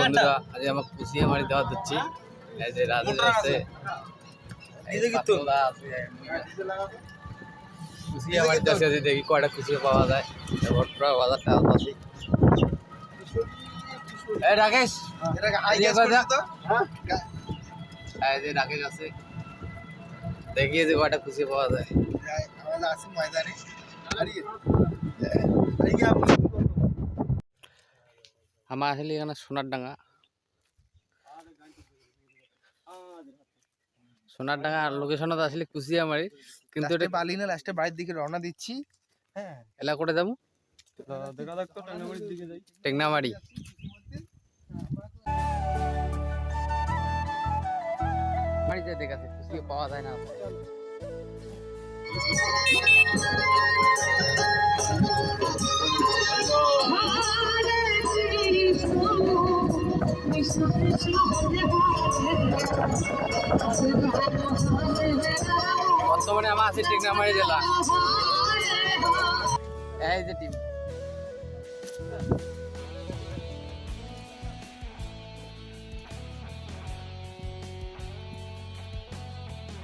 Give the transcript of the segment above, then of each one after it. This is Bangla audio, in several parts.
বন্ধুরা আজ আমার খুশি মারি দেওয়া দিচ্ছি। এই যে রাজু আছে। খুশি দেখি কয়টা খুশি পাওয়া যায়। এই রাকেশ ইয়ে এই যে রাকেশ আছে। দেখি যে কয়টা খুশি পাওয়া যায়। আমার আসলে এখানে সোনার ডাঙ্গা সোনার ডাঙ্গা লোকেশনত আসলে কুচিয়ামারি কিন্তু এটা না লাস্টে বাড়ির দিকে রওনা দিচ্ছি হ্যাঁ এলা করে যাব দেখা যাক তো টাঙ্গাবাড়ির দিকে যাই টেকনামারি বাড়িতে দেখাচ্ছে কুচিয়ে পাওয়া যায় না আছে টেকনামারি জেলা এই যে টিম।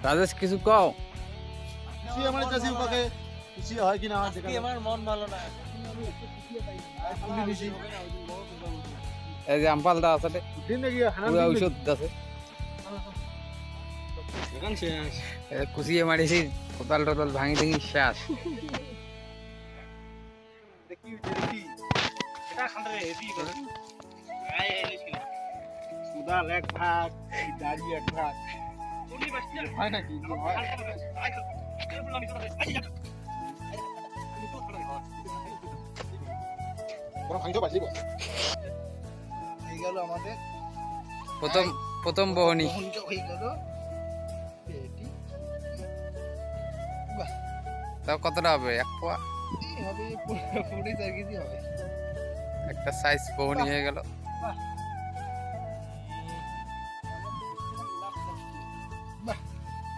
রাজেশ কিছু কও? খুশি আমার কাছে উপাকে খুশি হয় কিনা আমার দেখা আমার মন ভালো না। এই যে আমপাল দা আছে দিন নাকি হানা ঔষধ আছে। এখন শেষ কুচিয়ে মারিছি কোতাল টোতাল ভাঙি ভাঙি শেষ। দেখি দেখি প্রথম প্রথম বহনি। তাও কতটা হবে? এক পোয়া হবে পুরো চার কেজি হবে। একটা সাইজ বহনি হয়ে গেল।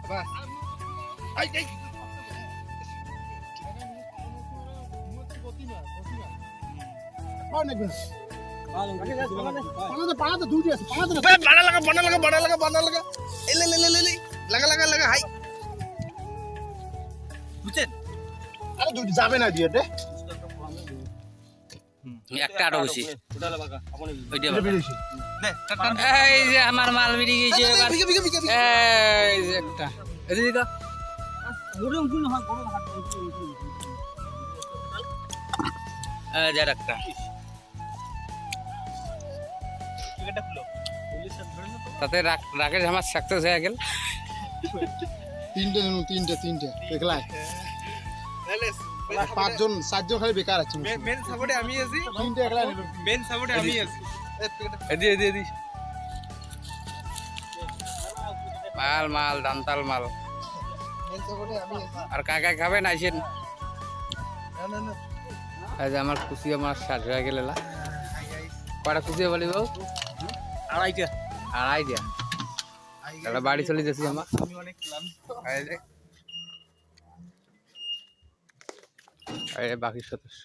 বাস আই আই। অনেক বেশ। পানাতে পানাতে দুটি আছে পানাতে বানা লাগা বানা লাগা বানা লাগা বানা লাগা। এলে লে লে লে লে। লাগা লাগা লাগা হাই। বুঝছেন? যাবে না দিয়ে একটা আরও বেশি ওটা লাগা আপনি ওইটা বেরিয়েছি এই যে আমার মাল বেরিয়ে গেছে এই যে একটা। এদিকে দিকা গরমগুলো গরম হাত এই যে একটা টিকেটটা খুলো। পুলিশের ধরে না তাতে রাক- রাকেশ আমার সাকসেস হয়ে গেল। তিনটে তিনটে তিনটে। একলাই পাঁচজন সাতজন খালি বেকার আছে মেন সাপোর্টে আমি আছি। তিনটে একলাই নিল মেন সাপোর্টে আমি আছি। এদি এদি এদি। মাল মাল দান্তাল মাল। আর কাকা খাবেন আইসেন আমার খুশি আমার ষাট হয়ে গেল কটা খুশি বলিব? আড়াইটা। আড়াই দিয়া একটা বাড়ি চলে যাচ্ছি আমার। যে বাকি সদস্য।